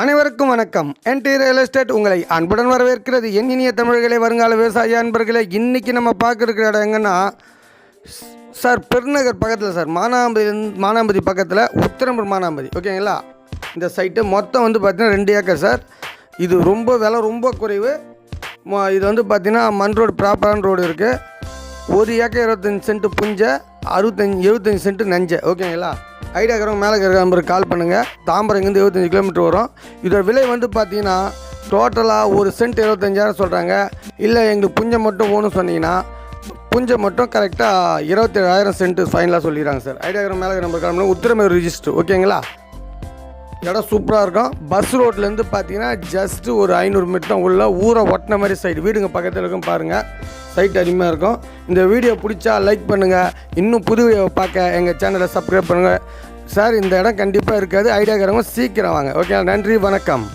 அனைவருக்கும் வணக்கம். என்டி real estate உங்களை அன்புடன் வரவேற்கிறது. என் இனிய தமிழர்களே வருங்கால விவசாய அன்பர்களே இன்றைக்கி நம்ம பார்க்க இருக்கிற இடம் எங்கன்னா சார் பெருநகர் பக்கத்தில் சார். மானாம்பதி மானாம்பதி பக்கத்தில் உத்தரம்பூர் மானாம்பதி. ஓகேங்களா? இந்த சைட்டு மொத்தம் வந்து பார்த்திங்கன்னா ரெண்டு ஏக்கர் சார். இது ரொம்ப விலை ரொம்ப குறைவு. இது வந்து பார்த்திங்கன்னா மண் ரோடு ப்ராப்பரான ரோடு இருக்குது ஒரு ஏக்கர் இருபத்தஞ்சி சென்ட்டு புஞ்சை அறுபத்தஞ்சி எழுபத்தஞ்சி சென்ட்டு நஞ்சை. ஓகேங்களா? ஐடியா இருக்கிறவங்க மேலே இருக்கிற நம்பருக்கு கால் பண்ணுங்கள் தாம்பரம் இங்கேருந்து எழுபத்தஞ்சி கிலோமீட்டர் வரும். இதோட விலை வந்து பார்த்தீங்கன்னா டோட்டலாக ஒரு சென்ட் இருபத்தஞ்சாயிரம் சொல்கிறாங்க இல்லை எங்களுக்கு புஞ்சை மட்டும் வேணும்னு சொன்னீங்கன்னா புஞ்சை மட்டும் கரெக்டாக இருபத்தேழாயிரம் சென்ட் ஃபைனலாக சொல்லிடுறாங்க சார். ஐடியா இருக்கிற மேலே இருக்கிற நம்பர் கால் உத்திரமேர் ரிஜிஸ்டர் ஓகேங்களா இடம் சூப்பராக இருக்கும். பஸ் ரோட்லேருந்து பார்த்தீங்கன்னா ஜஸ்ட்டு ஒரு ஐநூறு மீட்டர் தான் உள்ள ஊரை ஒட்டின மாதிரி சைடு வீடுங்க பக்கத்தில் இருக்கும் பாருங்கள் சைட் அருமையாக இருக்கும். இந்த வீடியோ பிடிச்சா லைக் பண்ணுங்கள் இன்னும் புது வீடியோ பார்க்க எங்கள் சேனலை சப்ஸ்கிரைப் பண்ணுங்கள் சார் இந்த இடம் கண்டிப்பாக இருக்காது. ஐடியாக்காரங்க சீக்கிரம் வாங்க. ஓகே நன்றி வணக்கம்.